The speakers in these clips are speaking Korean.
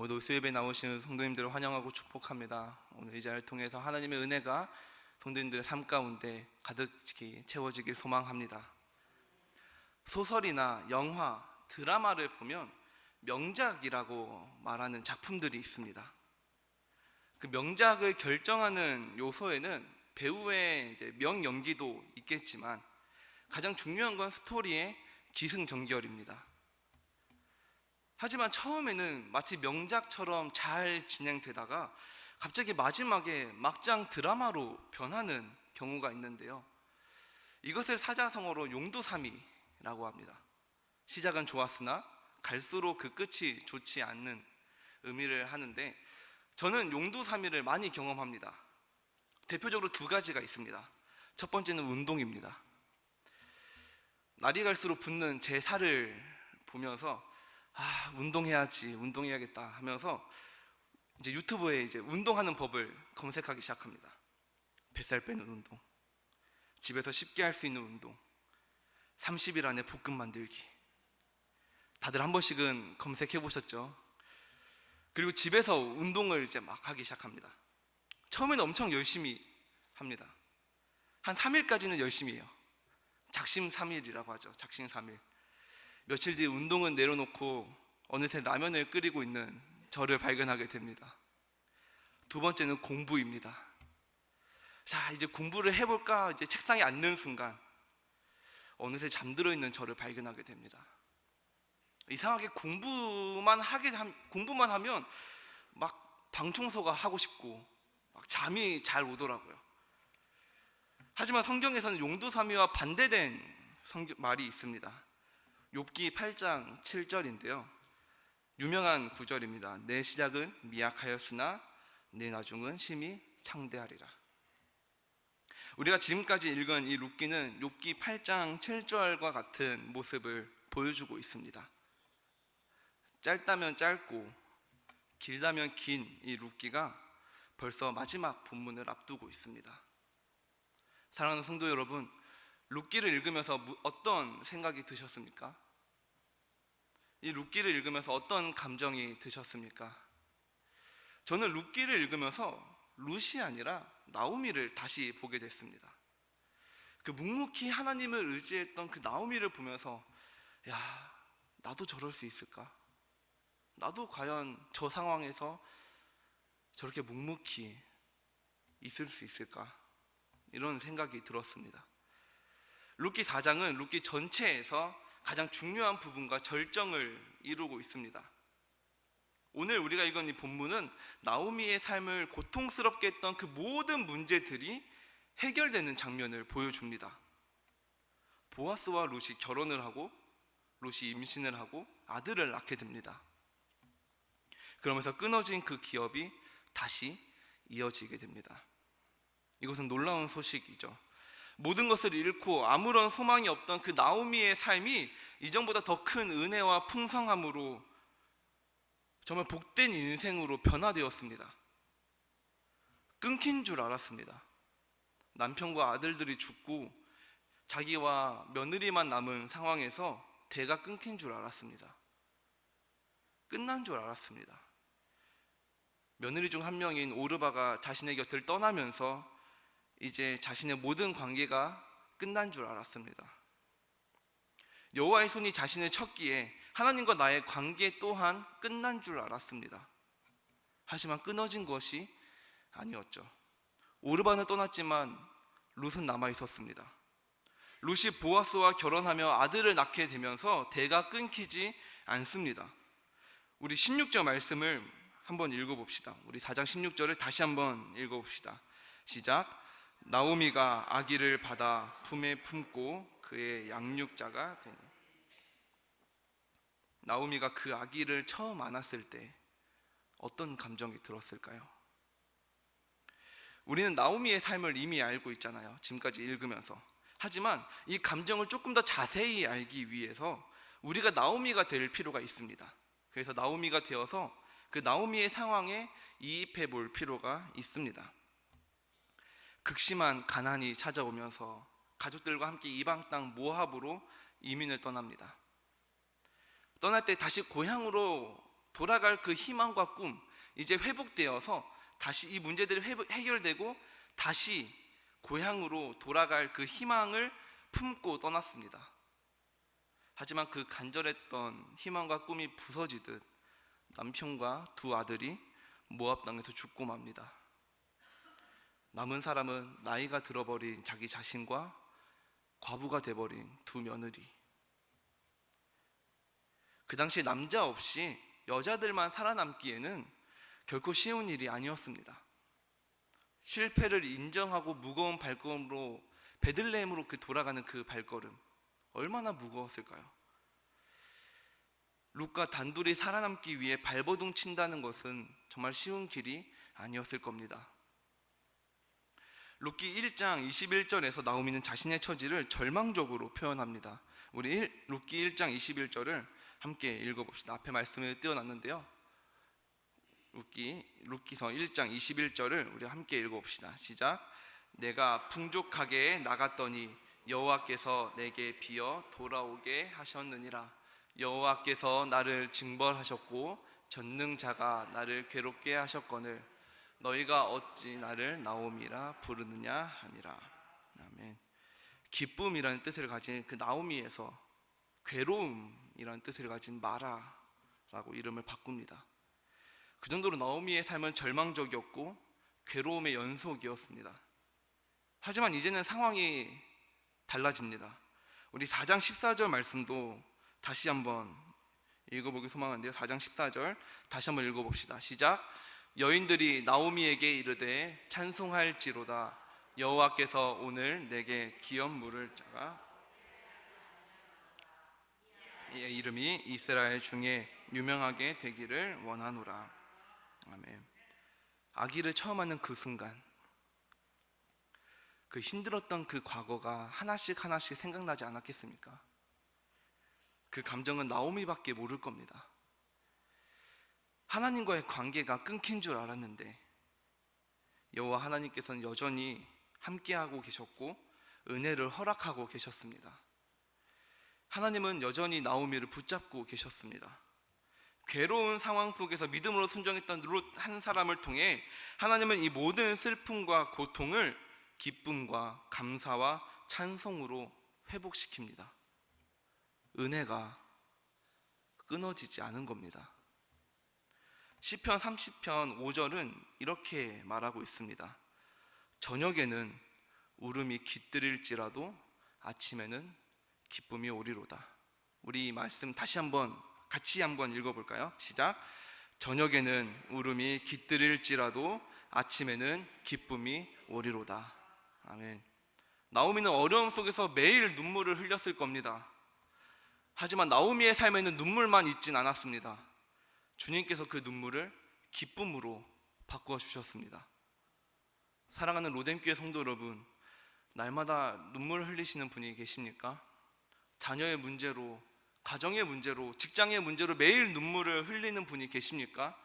오늘 수협에 나오시는 성도님들을 환영하고 축복합니다. 오늘 이 자리를 통해서 하나님의 은혜가 성도님들의 삶 가운데 가득히 채워지길 소망합니다. 소설이나 영화, 드라마를 보면 명작이라고 말하는 작품들이 있습니다. 그 명작을 결정하는 요소에는 배우의 이제 명연기도 있겠지만 가장 중요한 건 스토리의 기승전결입니다. 하지만 처음에는 마치 명작처럼 잘 진행되다가 갑자기 마지막에 막장 드라마로 변하는 경우가 있는데요. 이것을 사자성어로 용두삼이라고 합니다. 시작은 좋았으나 갈수록 그 끝이 좋지 않는 의미를 하는데 저는 용두삼이를 많이 경험합니다. 대표적으로 두 가지가 있습니다. 첫 번째는 운동입니다. 날이 갈수록 붙는 제 살을 보면서 아 운동해야지 운동해야겠다 하면서 이제 유튜브에 이제 운동하는 법을 검색하기 시작합니다. 뱃살 빼는 운동, 집에서 쉽게 할 수 있는 운동, 30일 안에 볶음 만들기. 다들 한 번씩은 검색해 보셨죠? 그리고 집에서 운동을 이제 막 하기 시작합니다. 처음에는 엄청 열심히 합니다. 한 3일까지는 열심히 해요. 작심 3일이라고 하죠. 작심 3일. 며칠 뒤에 운동은 내려놓고 어느새 라면을 끓이고 있는 저를 발견하게 됩니다. 두 번째는 공부입니다. 자, 이제 공부를 해볼까? 이제 책상에 앉는 순간 어느새 잠들어 있는 저를 발견하게 됩니다. 이상하게 공부만 하게 함- 공부만 하면 막 방청소가 하고 싶고 막 잠이 잘 오더라고요. 하지만 성경에서는 용두삼이와 반대된 성경, 말이 있습니다. 욥기 8장 7절인데요. 유명한 구절입니다. 내 시작은 미약하였으나 내 나중은 심히 창대하리라. 우리가 지금까지 읽은 이 룻기는 욥기 8장 7절과 같은 모습을 보여주고 있습니다. 짧다면 짧고 길다면 긴 이 룻기가 벌써 마지막 본문을 앞두고 있습니다. 사랑하는 성도 여러분, 룻기를 읽으면서 무- 어떤 생각이 드셨습니까? 이 룻기를 읽으면서 어떤 감정이 드셨습니까? 저는 룻기를 읽으면서 룻이 아니라 나오미를 다시 보게 됐습니다. 그 묵묵히 하나님을 의지했던 그 나오미를 보면서 야, 나도 저럴 수 있을까? 나도 과연 저 상황에서 저렇게 묵묵히 있을 수 있을까? 이런 생각이 들었습니다. 룻기 4장은 룻기 전체에서 가장 중요한 부분과 절정을 이루고 있습니다. 오늘 우리가 읽은 이 본문은 나오미의 삶을 고통스럽게 했던 그 모든 문제들이 해결되는 장면을 보여줍니다. 보아스와 룻이 결혼을 하고 룻이 임신을 하고 아들을 낳게 됩니다. 그러면서 끊어진 그 기업이 다시 이어지게 됩니다. 이것은 놀라운 소식이죠. 모든 것을 잃고 아무런 소망이 없던 그 나오미의 삶이 이전보다 더 큰 은혜와 풍성함으로 정말 복된 인생으로 변화되었습니다. 끊긴 줄 알았습니다. 남편과 아들들이 죽고 자기와 며느리만 남은 상황에서 대가 끊긴 줄 알았습니다. 끝난 줄 알았습니다. 며느리 중 한 명인 오르바가 자신의 곁을 떠나면서 이제 자신의 모든 관계가 끝난 줄 알았습니다. 여호와의 손이 자신을 쳤기에 하나님과 나의 관계 또한 끝난 줄 알았습니다. 하지만 끊어진 것이 아니었죠. 오르바는 떠났지만 룻은 남아 있었습니다. 룻이 보아스와 결혼하며 아들을 낳게 되면서 대가 끊기지 않습니다. 우리 16절 말씀을 한번 읽어봅시다. 우리 4장 16절을 다시 한번 읽어봅시다. 시작. 나오미가 아기를 받아 품에 품고 그의 양육자가 되니. 나오미가 그 아기를 처음 안았을 때 어떤 감정이 들었을까요? 우리는 나오미의 삶을 이미 알고 있잖아요. 지금까지 읽으면서. 하지만 이 감정을 조금 더 자세히 알기 위해서 우리가 나오미가 될 필요가 있습니다. 그래서 나오미가 되어서 그 나오미의 상황에 이입해 볼 필요가 있습니다. 극심한 가난이 찾아오면서 가족들과 함께 이방 땅 모압으로 이민을 떠납니다. 떠날 때 다시 고향으로 돌아갈 그 희망과 꿈 이제 회복되어서 다시 이 문제들이 회복- 해결되고 다시 고향으로 돌아갈 그 희망을 품고 떠났습니다. 하지만 그 간절했던 희망과 꿈이 부서지듯 남편과 두 아들이 모압 땅에서 죽고 맙니다. 남은 사람은 나이가 들어버린 자기 자신과 과부가 돼버린 두 며느리. 그 당시 남자 없이 여자들만 살아남기에는 결코 쉬운 일이 아니었습니다. 실패를 인정하고 무거운 발걸음으로 베들레헴으로 그 돌아가는 그 발걸음 얼마나 무거웠을까요? 룩과 단둘이 살아남기 위해 발버둥 친다는 것은 정말 쉬운 길이 아니었을 겁니다. 룻기 1장 21절에서 나오미는 자신의 처지를 절망적으로 표현합니다. 우리 일- 룻기 1장 21절을 함께 읽어봅시다. 앞에 말씀을 띄워놨는데요. 룻기 룻기서 1장 21절을 우리 함께 읽어봅시다. 시작. 내가 풍족하게 나갔더니 여호와께서 내게 비어 돌아오게 하셨느니라. 여호와께서 나를 징벌하셨고 전능자가 나를 괴롭게 하셨거늘 너희가 어찌 나를 나옴이라 부르느냐 하니라. 아멘. 기쁨이라는 뜻을 가진 그 나오미에서 괴로움이라는 뜻을 가진 마라라고 이름을 바꿉니다. 그 정도로 나오미의 삶은 절망적이었고 괴로움의 연속이었습니다. 하지만 이제는 상황이 달라집니다. 우리 4장 14절 말씀도 다시 한번 읽어보기 소망하는데요. 4장 14절 다시 한번 읽어봅시다. 시작. 여인들이 나오미에게 이르되 찬송할지로다 여호와께서 오늘 내게 기업 물을 자가 의 이름이 이스라엘 중에 유명하게 되기를 원하노라. 아멘. 아기를 처음 하는 그 순간 그 힘들었던 그 과거가 하나씩 하나씩 생각나지 않았겠습니까? 그 감정은 나오미밖에 모를 겁니다. 하나님과의 관계가 끊긴 줄 알았는데 여호와 하나님께서는 여전히 함께하고 계셨고 은혜를 허락하고 계셨습니다. 하나님은 여전히 나오미를 붙잡고 계셨습니다. 괴로운 상황 속에서 믿음으로 순종했던 룻 한 사람을 통해 하나님은 이 모든 슬픔과 고통을 기쁨과 감사와 찬송으로 회복시킵니다. 은혜가 끊어지지 않은 겁니다. 시편 30편 5절은 이렇게 말하고 있습니다. 저녁에는 울음이 깃들일지라도 아침에는 기쁨이 오리로다. 우리 이 말씀 다시 한번 같이 한번 읽어 볼까요? 시작. 저녁에는 울음이 깃들일지라도 아침에는 기쁨이 오리로다. 아멘. 나오미는 어려움 속에서 매일 눈물을 흘렸을 겁니다. 하지만 나오미의 삶에는 눈물만 있진 않았습니다. 주님께서 그 눈물을 기쁨으로 바꾸어 주셨습니다. 사랑하는 로뎀교회 성도 여러분, 날마다 눈물 흘리시는 분이 계십니까? 자녀의 문제로, 가정의 문제로, 직장의 문제로 매일 눈물을 흘리는 분이 계십니까?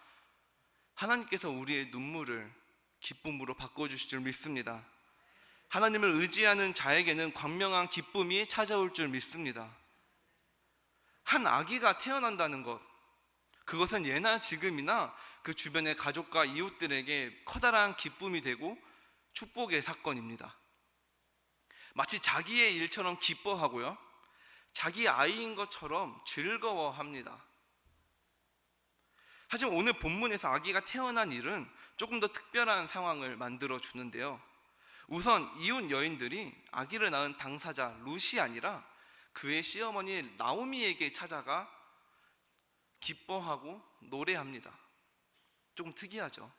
하나님께서 우리의 눈물을 기쁨으로 바꿔 주실 줄 믿습니다. 하나님을 의지하는 자에게는 광명한 기쁨이 찾아올 줄 믿습니다. 한 아기가 태어난다는 것, 그것은 예나 지금이나 그 주변의 가족과 이웃들에게 커다란 기쁨이 되고 축복의 사건입니다. 마치 자기의 일처럼 기뻐하고요. 자기 아이인 것처럼 즐거워합니다. 하지만 오늘 본문에서 아기가 태어난 일은 조금 더 특별한 상황을 만들어 주는데요. 우선 이웃 여인들이 아기를 낳은 당사자 룻이 아니라 그의 시어머니 나오미에게 찾아가 기뻐하고 노래합니다. 조금 특이하죠.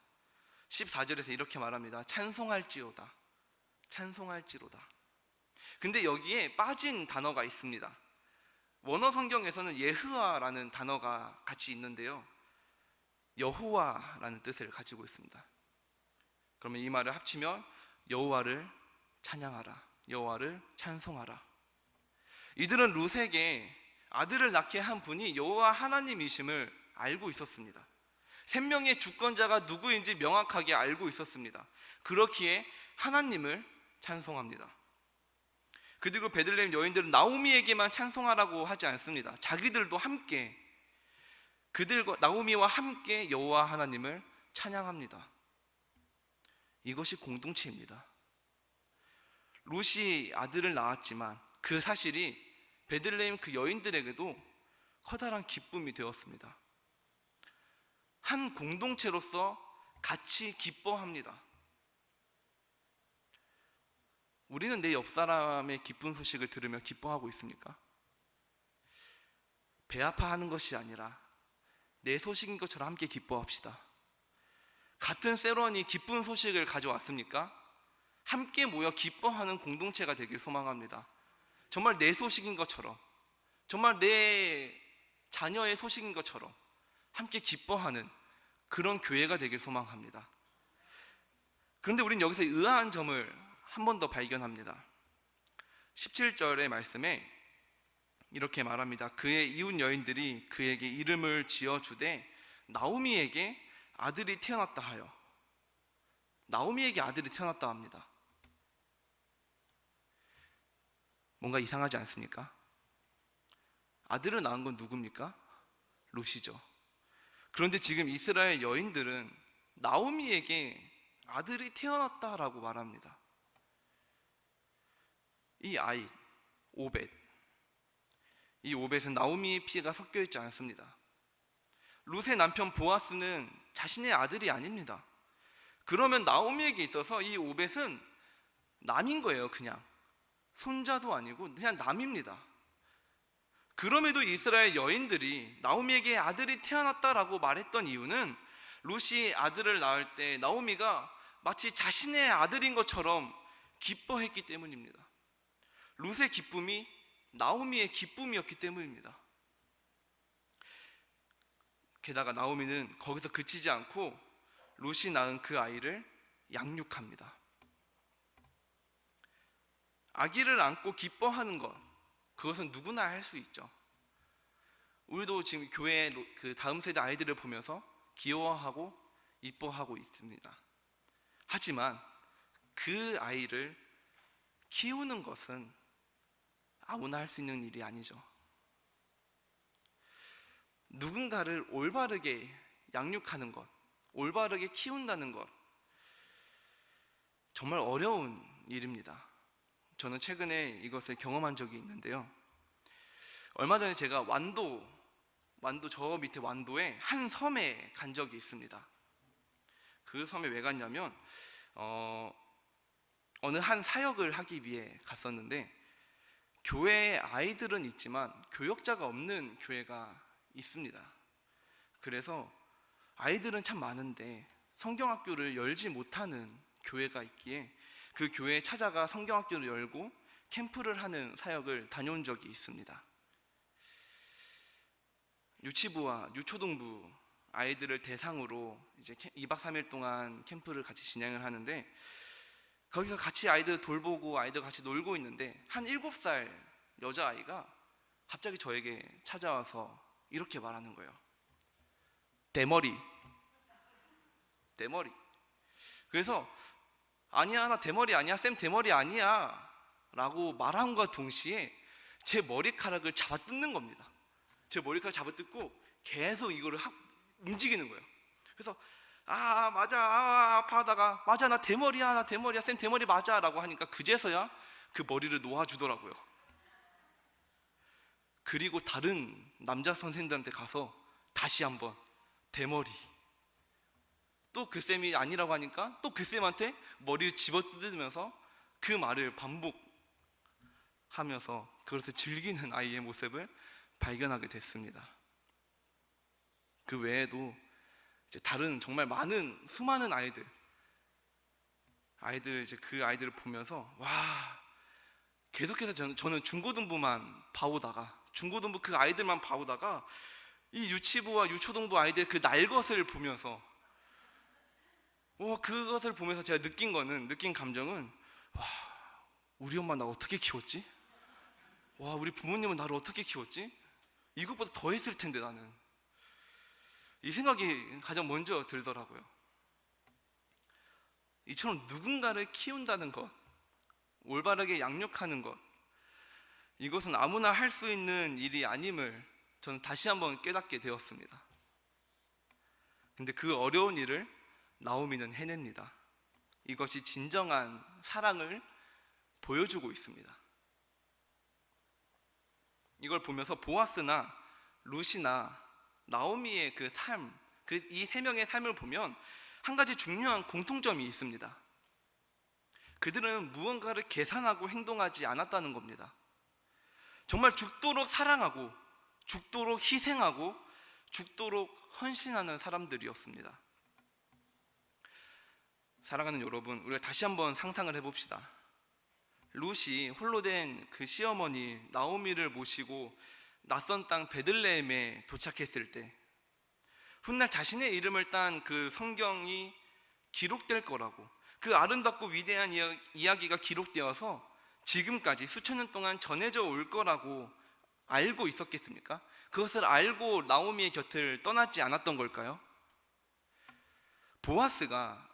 14절에서 이렇게 말합니다. 찬송할지로다. 찬송할지로다. 근데 여기에 빠진 단어가 있습니다. 원어 성경에서는 예흐와라는 단어가 같이 있는데요. 여호와라는 뜻을 가지고 있습니다. 그러면 이 말을 합치면 여호와를 찬양하라. 여호와를 찬송하라. 이들은 룻에게 아들을 낳게 한 분이 여호와 하나님이심을 알고 있었습니다. 생명의 주권자가 누구인지 명확하게 알고 있었습니다. 그렇기에 하나님을 찬송합니다. 그리고 베들레헴 여인들은 나오미에게만 찬송하라고 하지 않습니다. 자기들도 함께 그들과 나오미와 함께 여호와 하나님을 찬양합니다. 이것이 공동체입니다. 롯이 아들을 낳았지만 그 사실이 베들레헴 그 여인들에게도 커다란 기쁨이 되었습니다. 한 공동체로서 같이 기뻐합니다. 우리는 내 옆 사람의 기쁜 소식을 들으며 기뻐하고 있습니까? 배 아파하는 것이 아니라 내 소식인 것처럼 함께 기뻐합시다. 같은 세론이 기쁜 소식을 가져왔습니까? 함께 모여 기뻐하는 공동체가 되길 소망합니다. 정말 내 소식인 것처럼, 정말 내 자녀의 소식인 것처럼 함께 기뻐하는 그런 교회가 되길 소망합니다. 그런데 우린 여기서 의아한 점을 한 번 더 발견합니다. 17절의 말씀에 이렇게 말합니다. 그의 이웃 여인들이 그에게 이름을 지어 주되 나오미에게 아들이 태어났다 하여 나오미에게 아들이 태어났다 합니다. 뭔가 이상하지 않습니까? 아들을 낳은 건 누굽니까? 롯이죠. 그런데 지금 이스라엘 여인들은 나오미에게 아들이 태어났다라고 말합니다. 이 아이 오벳 이 오벳은 나오미의 피가 섞여 있지 않습니다. 룻의 남편 보아스는 자신의 아들이 아닙니다. 그러면 나오미에게 있어서 이 오벳은 남인 거예요, 그냥. 손자도 아니고 그냥 남입니다. 그럼에도 이스라엘 여인들이 나오미에게 아들이 태어났다라고 말했던 이유는 룻이 아들을 낳을 때 나오미가 마치 자신의 아들인 것처럼 기뻐했기 때문입니다. 룻의 기쁨이 나오미의 기쁨이었기 때문입니다. 게다가 나오미는 거기서 그치지 않고 룻이 낳은 그 아이를 양육합니다. 아기를 안고 기뻐하는 것, 그것은 누구나 할 수 있죠. 우리도 지금 교회 그 다음 세대 아이들을 보면서 귀여워하고 이뻐하고 있습니다. 하지만 그 아이를 키우는 것은 아무나 할 수 있는 일이 아니죠. 누군가를 올바르게 양육하는 것, 올바르게 키운다는 것, 정말 어려운 일입니다. 저는 최근에 이것을 경험한 적이 있는데요. 얼마 전에 제가 완도, 완도 저 밑에 완도에 한 섬에 간 적이 있습니다. 그 섬에 왜 갔냐면, 어, 어느 한 사역을 하기 위해 갔었는데, 교회에 아이들은 있지만 교역자가 없는 교회가 있습니다. 그래서 아이들은 참 많은데 성경학교를 열지 못하는 교회가 있기에 그 교회에 찾아가 성경학교를 열고 캠프를 하는 사역을 다녀온 적이 있습니다. 유치부와 유초등부 아이들을 대상으로 이제 2박 3일 동안 캠프를 같이 진행을 하는데 거기서 같이 아이들 돌보고 아이들 같이 놀고 있는데 한 7살 여자아이가 갑자기 저에게 찾아와서 이렇게 말하는 거예요. 대머리. 대머리. 그래서 아니야, 나 대머리 아니야. 쌤 대머리 아니야. 라고 말함과 동시에 제 머리카락을 잡아 뜯는 겁니다. 제 머리카락 잡아 뜯고 계속 이거를 확 움직이는 거예요. 그래서 아 맞아 아, 아파하다가 맞아 나 대머리야 나 대머리야 쌤 대머리 맞아 라고 하니까 그제서야 그 머리를 놓아주더라고요 그리고 다른 남자 선생님들한테 가서 다시 한번 대머리 또 그 쌤이 아니라고 하니까 또 그 쌤한테 머리를 집어 뜯으면서 그 말을 반복하면서 그것을 즐기는 아이의 모습을 발견하게 됐습니다. 그 외에도 이제 다른 정말 많은 수많은 아이들 아이들 이제 그 아이들을 보면서 와 계속해서 저는, 저는 중고등부만 봐오다가 중고등부 그 아이들만 봐오다가 이 유치부와 유초등부 아이들 그 날 것을 보면서 와 그것을 보면서 제가 느낀 거는 느낀 감정은 와 우리 엄마 나 어떻게 키웠지? 와 우리 부모님은 나를 어떻게 키웠지? 이것보다 더 했을 텐데 나는 이 생각이 가장 먼저 들더라고요. 이처럼 누군가를 키운다는 것, 올바르게 양육하는 것, 이것은 아무나 할 수 있는 일이 아님을 저는 다시 한번 깨닫게 되었습니다. 근데 그 어려운 일을 나오미는 해냅니다. 이것이 진정한 사랑을 보여주고 있습니다. 이걸 보면서 보아스나 루시나 나오미의 그 삶, 그 이 세 명의 삶을 보면 한 가지 중요한 공통점이 있습니다. 그들은 무언가를 계산하고 행동하지 않았다는 겁니다. 정말 죽도록 사랑하고 죽도록 희생하고 죽도록 헌신하는 사람들이었습니다. 사랑하는 여러분, 우리가 다시 한번 상상을 해봅시다. 룻이 홀로 된 그 시어머니 나오미를 모시고 낯선 땅 베들레헴에 도착했을 때 훗날 자신의 이름을 딴 그 성경이 기록될 거라고 그 아름답고 위대한 이야- 이야기가 기록되어서 지금까지 수천 년 동안 전해져 올 거라고 알고 있었겠습니까? 그것을 알고 나오미의 곁을 떠나지 않았던 걸까요? 보아스가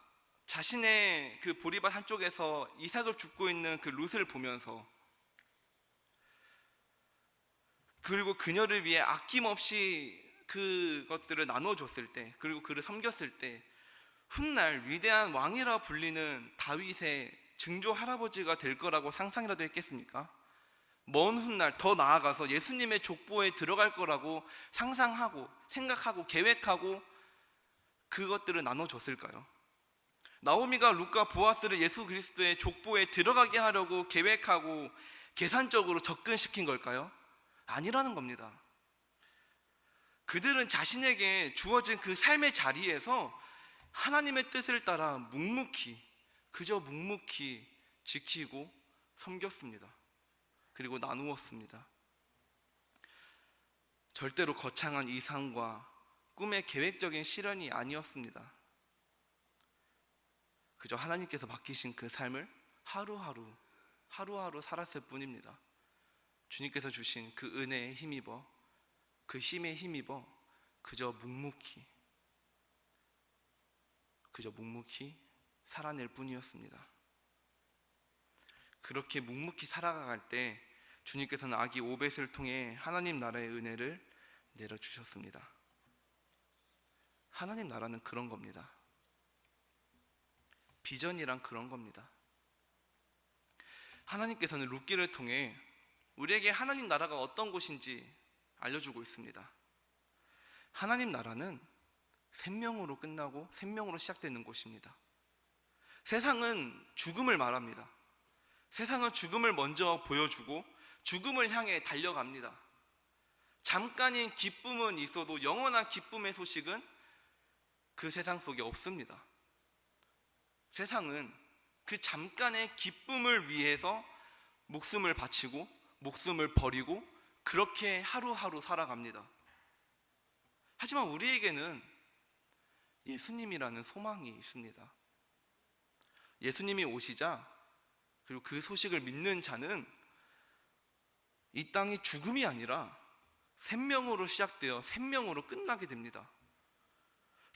자신의 그 보리밭 한쪽에서 이삭을 줍고 있는 그 룻을 보면서 그리고 그녀를 위해 아낌없이 그것들을 나눠줬을 때 그리고 그를 섬겼을 때 훗날 위대한 왕이라 불리는 다윗의 증조 할아버지가 될 거라고 상상이라도 했겠습니까? 먼 훗날 더 나아가서 예수님의 족보에 들어갈 거라고 상상하고 생각하고 계획하고 그것들을 나눠줬을까요? 나오미가 루카 보아스를 예수 그리스도의 족보에 들어가게 하려고 계획하고 계산적으로 접근시킨 걸까요? 아니라는 겁니다. 그들은 자신에게 주어진 그 삶의 자리에서 하나님의 뜻을 따라 묵묵히 그저 묵묵히 지키고 섬겼습니다. 그리고 나누었습니다. 절대로 거창한 이상과 꿈의 계획적인 실현이 아니었습니다. 그저 하나님께서 맡기신 그 삶을 하루하루 하루하루 살았을 뿐입니다. 주님께서 주신 그 은혜에 힘입어 그 힘에 힘입어 그저 묵묵히 그저 묵묵히 살아낼 뿐이었습니다. 그렇게 묵묵히 살아갈 때 주님께서는 아기 오벳을 통해 하나님 나라의 은혜를 내려 주셨습니다. 하나님 나라는 그런 겁니다. 비전이란 그런 겁니다. 하나님께서는 룻기를 통해 우리에게 하나님 나라가 어떤 곳인지 알려주고 있습니다. 하나님 나라는 생명으로 끝나고 생명으로 시작되는 곳입니다. 세상은 죽음을 말합니다. 세상은 죽음을 먼저 보여주고 죽음을 향해 달려갑니다. 잠깐인 기쁨은 있어도 영원한 기쁨의 소식은 그 세상 속에 없습니다. 세상은 그 잠깐의 기쁨을 위해서 목숨을 바치고 목숨을 버리고 그렇게 하루하루 살아갑니다. 하지만 우리에게는 예수님이라는 소망이 있습니다. 예수님이 오시자 그리고 그 소식을 믿는 자는 이 땅이 죽음이 아니라 생명으로 시작되어 생명으로 끝나게 됩니다.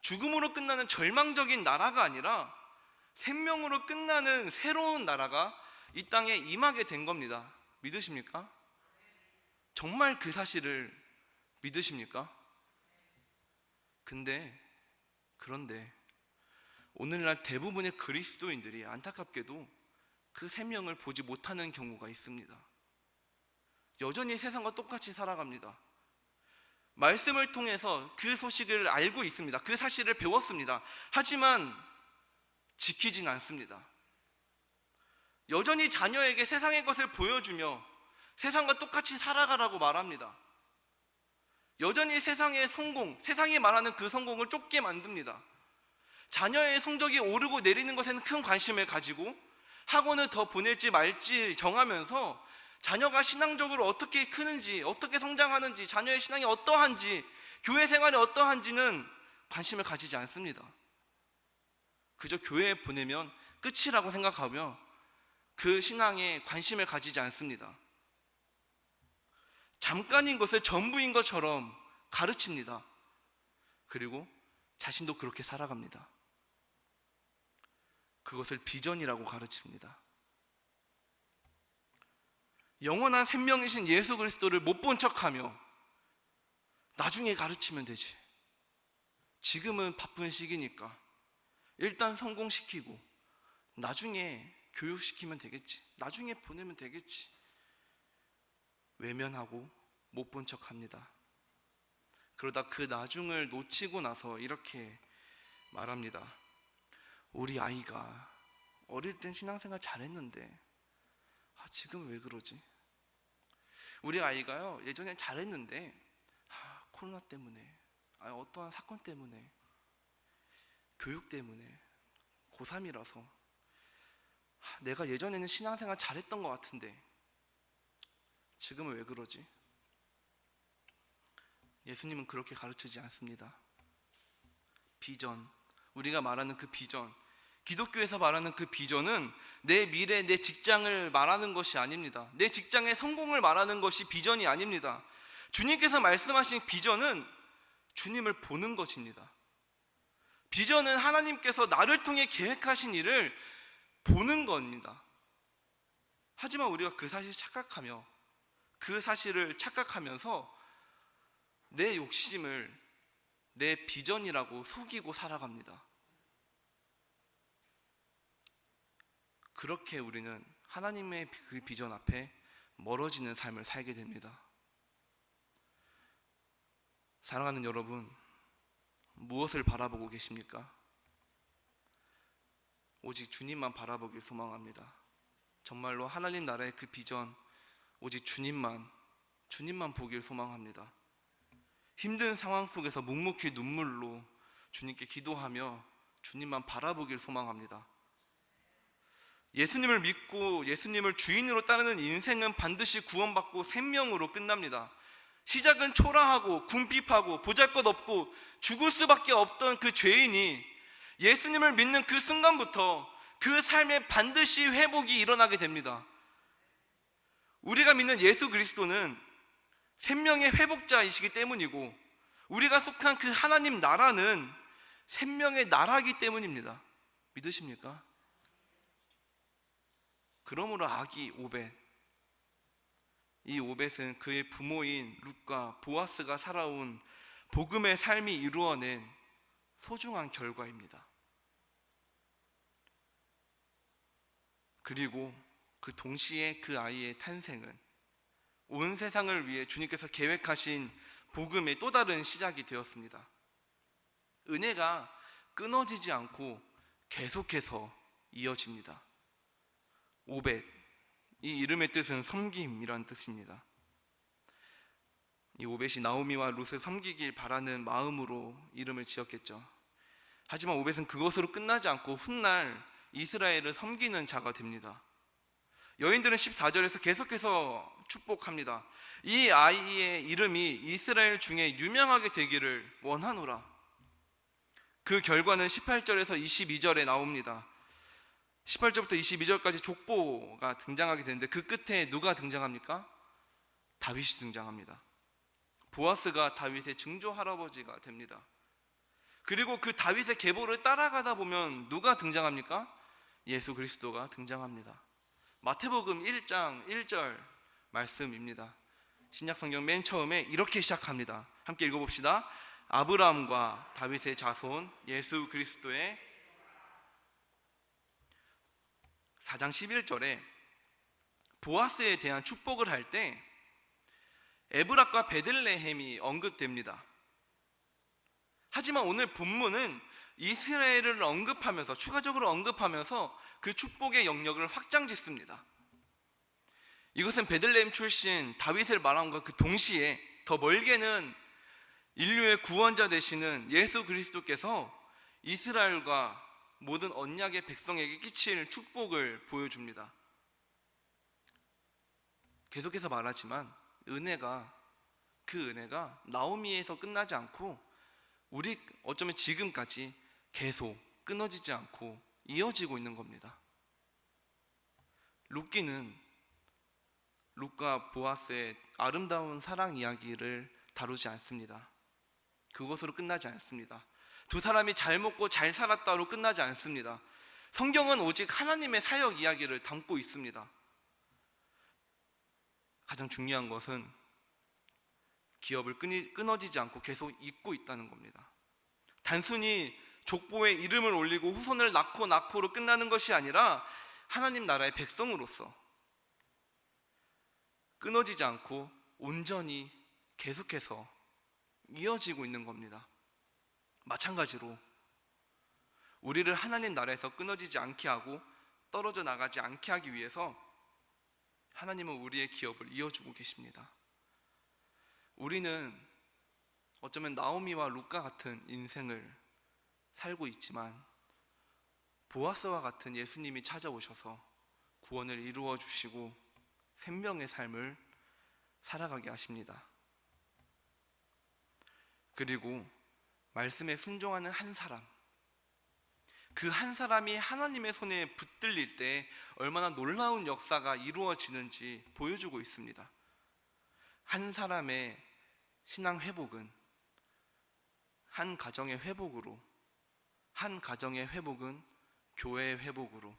죽음으로 끝나는 절망적인 나라가 아니라 생명으로 끝나는 새로운 나라가 이 땅에 임하게 된 겁니다. 믿으십니까? 정말 그 사실을 믿으십니까? 근데 그런데 오늘날 대부분의 그리스도인들이 안타깝게도 그 생명을 보지 못하는 경우가 있습니다. 여전히 세상과 똑같이 살아갑니다. 말씀을 통해서 그 소식을 알고 있습니다. 그 사실을 배웠습니다. 하지만 지키진 않습니다. 여전히 자녀에게 세상의 것을 보여주며 세상과 똑같이 살아가라고 말합니다. 여전히 세상의 성공, 세상이 말하는 그 성공을 쫓게 만듭니다. 자녀의 성적이 오르고 내리는 것에는 큰 관심을 가지고 학원을 더 보낼지 말지 정하면서 자녀가 신앙적으로 어떻게 크는지, 어떻게 성장하는지, 자녀의 신앙이 어떠한지, 교회 생활이 어떠한지는 관심을 가지지 않습니다. 그저 교회에 보내면 끝이라고 생각하며 그 신앙에 관심을 가지지 않습니다. 잠깐인 것을 전부인 것처럼 가르칩니다. 그리고 자신도 그렇게 살아갑니다. 그것을 비전이라고 가르칩니다. 영원한 생명이신 예수 그리스도를 못 본 척하며 나중에 가르치면 되지. 지금은 바쁜 시기니까 일단 성공시키고 나중에 교육시키면 되겠지. 나중에 보내면 되겠지. 외면하고 못 본 척 합니다. 그러다 그 나중을 놓치고 나서 이렇게 말합니다. 우리 아이가 어릴 땐 신앙생활 잘했는데 아, 지금 왜 그러지? 우리 아이가요 예전엔 잘했는데 아, 코로나 때문에 아, 어떠한 사건 때문에 교육 때문에 고3이라서 내가 예전에는 신앙생활 잘했던 것 같은데 지금은 왜 그러지? 예수님은 그렇게 가르치지 않습니다. 비전, 우리가 말하는 그 비전, 기독교에서 말하는 그 비전은 내 미래, 내 직장을 말하는 것이 아닙니다. 내 직장의 성공을 말하는 것이 비전이 아닙니다. 주님께서 말씀하신 비전은 주님을 보는 것입니다. 비전은 하나님께서 나를 통해 계획하신 일을 보는 겁니다. 하지만 우리가 그 사실을 착각하며 그 사실을 착각하면서 내 욕심을 내 비전이라고 속이고 살아갑니다. 그렇게 우리는 하나님의 그 비전 앞에 멀어지는 삶을 살게 됩니다. 사랑하는 여러분, 무엇을 바라보고 계십니까? 오직 주님만 바라보길 소망합니다. 정말로 하나님 나라의 그 비전, 오직 주님만, 주님만 보길 소망합니다. 힘든 상황 속에서 묵묵히 눈물로 주님께 기도하며 주님만 바라보길 소망합니다. 예수님을 믿고 예수님을 주인으로 따르는 인생은 반드시 구원받고 생명으로 끝납니다. 시작은 초라하고 궁핍하고 보잘것없고 죽을 수밖에 없던 그 죄인이 예수님을 믿는 그 순간부터 그 삶에 반드시 회복이 일어나게 됩니다. 우리가 믿는 예수 그리스도는 생명의 회복자이시기 때문이고 우리가 속한 그 하나님 나라는 생명의 나라이기 때문입니다. 믿으십니까? 그러므로 아기 오벳 이 오벳은 그의 부모인 룻과 보아스가 살아온 복음의 삶이 이루어낸 소중한 결과입니다. 그리고 그 동시에 그 아이의 탄생은 온 세상을 위해 주님께서 계획하신 복음의 또 다른 시작이 되었습니다. 은혜가 끊어지지 않고 계속해서 이어집니다. 오벳 이 이름의 뜻은 섬김이란 뜻입니다. 이 오벳이 나오미와 룻을 섬기길 바라는 마음으로 이름을 지었겠죠. 하지만 오벳은 그것으로 끝나지 않고 훗날 이스라엘을 섬기는 자가 됩니다. 여인들은 14절에서 계속해서 축복합니다. 이 아이의 이름이 이스라엘 중에 유명하게 되기를 원하노라. 그 결과는 18절에서 22절에 나옵니다. 18절부터 22절까지 족보가 등장하게 되는데 그 끝에 누가 등장합니까? 다윗이 등장합니다. 보아스가 다윗의 증조 할아버지가 됩니다. 그리고 그 다윗의 계보를 따라가다 보면 누가 등장합니까? 예수 그리스도가 등장합니다. 마태복음 1장 1절 말씀입니다. 신약 성경 맨 처음에 이렇게 시작합니다. 함께 읽어 봅시다. 아브라함과 다윗의 자손 예수 그리스도의 4장 11절에 보아스에 대한 축복을 할 때 에브락과 베들레헴이 언급됩니다. 하지만 오늘 본문은 이스라엘을 언급하면서 추가적으로 언급하면서 그 축복의 영역을 확장짓습니다. 이것은 베들레헴 출신 다윗을 말함과 그 동시에 더 멀게는 인류의 구원자 되시는 예수 그리스도께서 이스라엘과 모든 언약의 백성에게 끼칠 축복을 보여줍니다. 계속해서 말하지만 은혜가 그 은혜가 나오미에서 끝나지 않고 우리 어쩌면 지금까지 계속 끊어지지 않고 이어지고 있는 겁니다. 룻기는 룻과 보아스의 아름다운 사랑 이야기를 다루지 않습니다. 그것으로 끝나지 않습니다. 두 사람이 잘 먹고 잘 살았다로 끝나지 않습니다. 성경은 오직 하나님의 사역 이야기를 담고 있습니다. 가장 중요한 것은 기업을 끊이, 끊어지지 않고 계속 잇고 있다는 겁니다. 단순히 족보에 이름을 올리고 후손을 낳고 낳고로 끝나는 것이 아니라 하나님 나라의 백성으로서 끊어지지 않고 온전히 계속해서 이어지고 있는 겁니다. 마찬가지로 우리를 하나님 나라에서 끊어지지 않게 하고 떨어져 나가지 않게 하기 위해서 하나님은 우리의 기업을 이어주고 계십니다. 우리는 어쩌면 나오미와 루카 같은 인생을 살고 있지만 보아스와 같은 예수님이 찾아오셔서 구원을 이루어 주시고 생명의 삶을 살아가게 하십니다. 그리고 말씀에 순종하는 한 사람, 그 한 사람이 하나님의 손에 붙들릴 때 얼마나 놀라운 역사가 이루어지는지 보여주고 있습니다. 한 사람의 신앙 회복은 한 가정의 회복으로, 한 가정의 회복은 교회의 회복으로,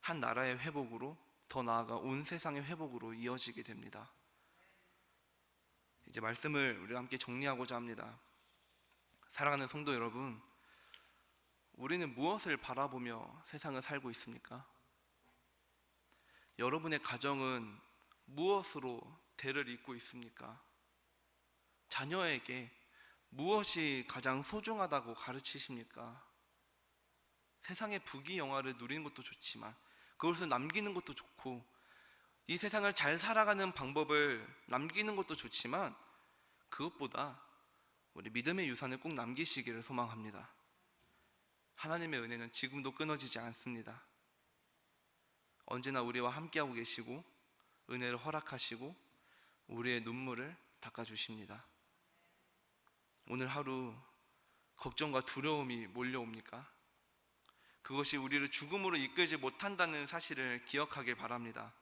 한 나라의 회복으로, 더 나아가 온 세상의 회복으로 이어지게 됩니다. 이제 말씀을 우리가 함께 정리하고자 합니다. 사랑하는 성도 여러분, 우리는 무엇을 바라보며 세상을 살고 있습니까? 여러분의 가정은 무엇으로 대를 잇고 있습니까? 자녀에게 무엇이 가장 소중하다고 가르치십니까? 세상의 부귀 영화를 누리는 것도 좋지만 그것을 남기는 것도 좋고 이 세상을 잘 살아가는 방법을 남기는 것도 좋지만 그것보다 우리 믿음의 유산을 꼭 남기시기를 소망합니다. 하나님의 은혜는 지금도 끊어지지 않습니다. 언제나 우리와 함께하고 계시고 은혜를 허락하시고 우리의 눈물을 닦아주십니다. 오늘 하루 걱정과 두려움이 몰려옵니까? 그것이 우리를 죽음으로 이끌지 못한다는 사실을 기억하길 바랍니다.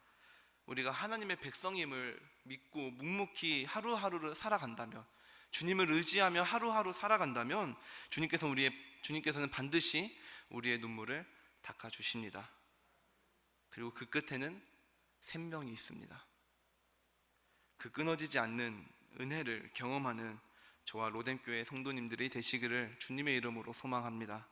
우리가 하나님의 백성임을 믿고 묵묵히 하루하루를 살아간다면 주님을 의지하며 하루하루 살아간다면 주님께서 우리의 주님께서는 반드시 우리의 눈물을 닦아 주십니다. 그리고 그 끝에는 생명이 있습니다. 그 끊어지지 않는 은혜를 경험하는 저와 로뎀교회 성도님들이 되시기를 주님의 이름으로 소망합니다.